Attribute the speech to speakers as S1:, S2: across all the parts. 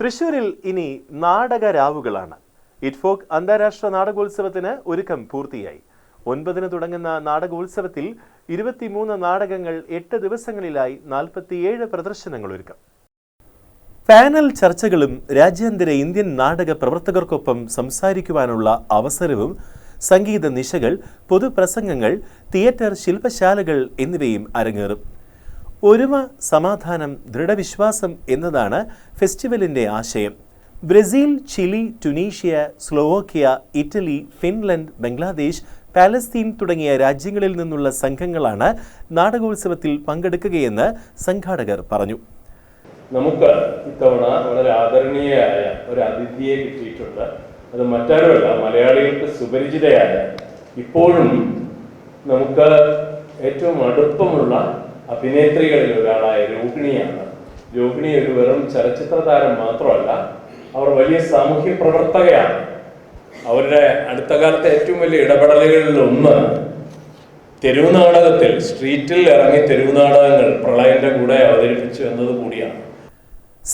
S1: തൃശൂരിൽ ഇനി നാടകരാവുകളാണ്. ഇറ്റ്ഫോക്ക് അന്താരാഷ്ട്ര നാടകോത്സവത്തിന് ഒരുക്കം പൂർത്തിയായി. ഒൻപതിന് തുടങ്ങുന്ന നാടകോത്സവത്തിൽ ഇരുപത്തിമൂന്ന് നാടകങ്ങൾ എട്ട് ദിവസങ്ങളിലായി നാൽപ്പത്തിയേഴ് പ്രദർശനങ്ങൾ ഒരുക്കം. പാനൽ ചർച്ചകളും രാജ്യാന്തര ഇന്ത്യൻ നാടക പ്രവർത്തകർക്കൊപ്പം സംസാരിക്കുവാനുള്ള അവസരവും സംഗീത നിശകൾ പൊതുപ്രസംഗങ്ങൾ തിയേറ്റർ ശില്പശാലകൾ എന്നിവയും അരങ്ങേറും. ഒരുമ സമാധാനം ദൃഢവിശ്വാസം എന്നതാണ് ഫെസ്റ്റിവലിന്റെ ആശയം. Brazil Chile Tunisia Slovakia Italy Finland Bangladesh Palestine തുടങ്ങിയ രാജ്യങ്ങളിൽ നിന്നുള്ള സംഘങ്ങളാണ് നാടകോത്സവത്തിൽ പങ്കെടുക്കുകയെന്ന് സംഘാടകർ പറഞ്ഞു.
S2: നമുക്ക് ഇത്തവണ വളരെ ആദരണീയയായ ഒരു അതിഥിയെ കിട്ടിയിട്ടുണ്ട്. അത് മറ്റാരുമല്ല മലയാളികൾക്ക് സുപരിചിതയായ ഇപ്പോഴും നമുക്ക് ഏറ്റവും അടുപ്പമുള്ള അഭിനേത്രികളിൽ ഒരാളായ രോഹിണിയാണ്. രോഹിണി ഒരു വെറും ചലച്ചിത്ര താരം മാത്രമല്ല അവർ വലിയ സാമൂഹ്യ പ്രവർത്തകയാണ്. അവരുടെ അടുത്ത കാലത്തെ ഏറ്റവും വലിയ ഇടപെടലുകളിൽ ഒന്ന് തെരുവ് നാടകത്തിൽ സ്ട്രീറ്റിൽ ഇറങ്ങി തെരുവ് നാടകങ്ങൾ പ്രളയന്റെ കൂടെ അവതരിപ്പിച്ചു എന്നത് കൂടിയാണ്.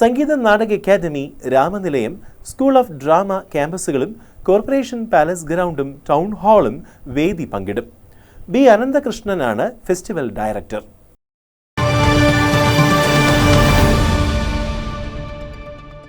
S1: Sangeetha Nataka Akademi Ramanilayam school of drama ക്യാമ്പസുകളും corporation palace ഗ്രൗണ്ടും ടൗൺ ഹാളും വേദി പങ്കിടും. ബി അനന്തകൃഷ്ണനാണ് ഫെസ്റ്റിവൽ ഡയറക്ടർ.